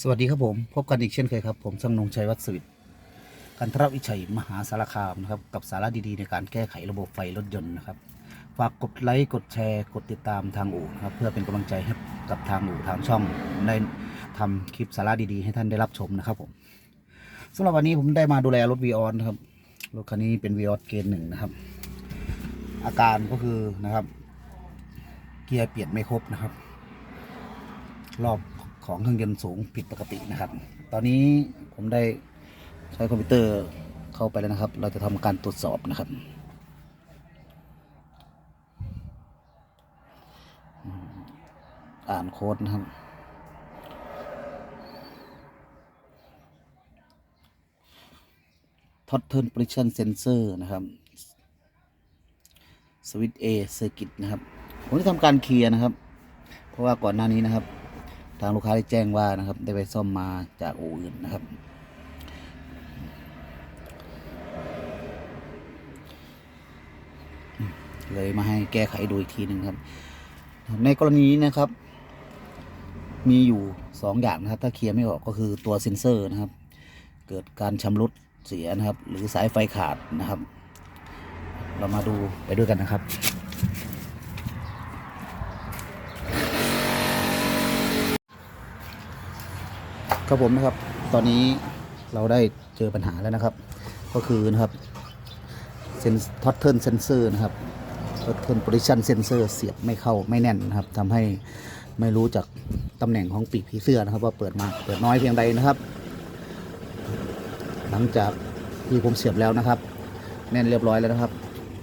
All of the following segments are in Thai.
สวัสดีครับผม พบกันอีกเช่นเคยครับ ผมสังนงชัยวัฒน์สวิทกันทรวิชัยมหาสารคามนะครับ กับสาระดีๆ ในการแก้ไขระบบไฟรถยนต์นะครับ ฝากกดไลค์กดแชร์ กดติดตามทางอู่นะครับ เพื่อเป็นกำลังใจให้กับทางอู่ทางช่องได้ทำคลิปสาระดีๆ ให้ท่านได้รับชมนะครับผมสำหรับวันนี้ผมได้มาดูแลรถวีออนนะครับรถคันนี้เป็นวีออนเกณฑ์หนึ่งนะครับ อาการก็คือนะครับ เกียร์เปลี่ยนไม่ครบนะครับ รอบ ของเครื่องยนต์สูงผิดปกตินะครับ ตอนนี้ผมได้ใช้คอมพิวเตอร์เข้าไปแล้วนะครับ เราจะทำการตรวจสอบนะครับ อ่านโค้ดนะครับท็อตเทิร์น position sensor นะครับสวิตช์ A เซอร์กิตนะครับ ผมได้ทำการเคลียร์นะครับ เพราะว่าก่อนหน้านี้นะครับ ทางลูกค้าได้แจ้งว่านะครับ ได้ไปซ่อมมาจากอู่อื่นนะครับ เลยมาให้แก้ไขดูอีกทีหนึ่งครับ ในกรณีนี้นะครับ มีอยู่สองอย่างนะครับ ถ้าเคลียร์ไม่ออกก็คือตัวเซ็นเซอร์นะครับ เกิดการชำรุดเสียนะครับ หรือสายไฟขาดนะครับ เรามาดูไปด้วยกันนะครับ ครับผมนะครับ ตอนนี้เราได้เจอปัญหาแล้วนะครับ ก็คือนะครับเซนท็อตเทิร์เซนเซอร์นะครับท็อตเทิร์นโพซิชันเซนเซอร์เสียบไม่เข้าไม่แน่นนะครับทำให้ไม่รู้จักตำแหน่งของปีกผีเสื้อนะครับ ว่าเปิดมาเปิดน้อยเพียงใดนะครับ หลังจากที่ผมเสียบแล้วนะครับ แน่นเรียบร้อยแล้วนะครับ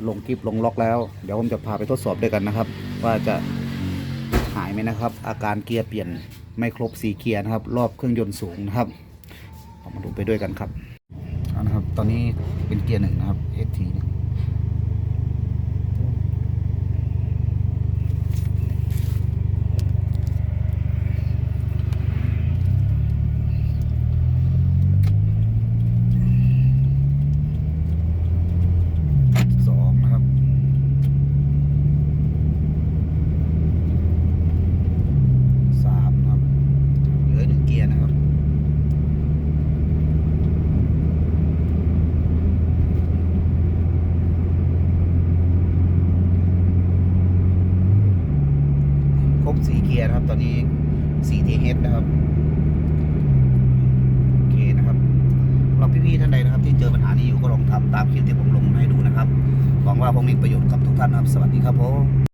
ลงกิฟลงล็อกแล้ว เดี๋ยวผมจะพาไปทดสอบด้วยกันนะครับ ว่าจะหายไหมนะครับ อาการเกียร์เปลี่ยน ไม่ครบสีเกียร์นะครับ รอบเครื่องยนต์สูงนะครับมาดูไปด้วยกันครับนะครับ ตอนนี้เป็นเกียร์หนึ่งนะครับ ST หนึ่งสองนะครับ สามนะครับ เหลือหนึ่งเกียร์นะครับ ครบสีเกียร์นะครับ ตอนนี้สีทีเฮดนะครับโอเคนะครับสำหรับพี่ๆท่านใดนะครับ ที่เจอปัญหานี้อยู่ก็ลองทำตามคลิปที่ผมลงให้ดูนะครับหวังว่าคงมีประโยชน์กับทุกท่านนะครับ สวัสดีครับผม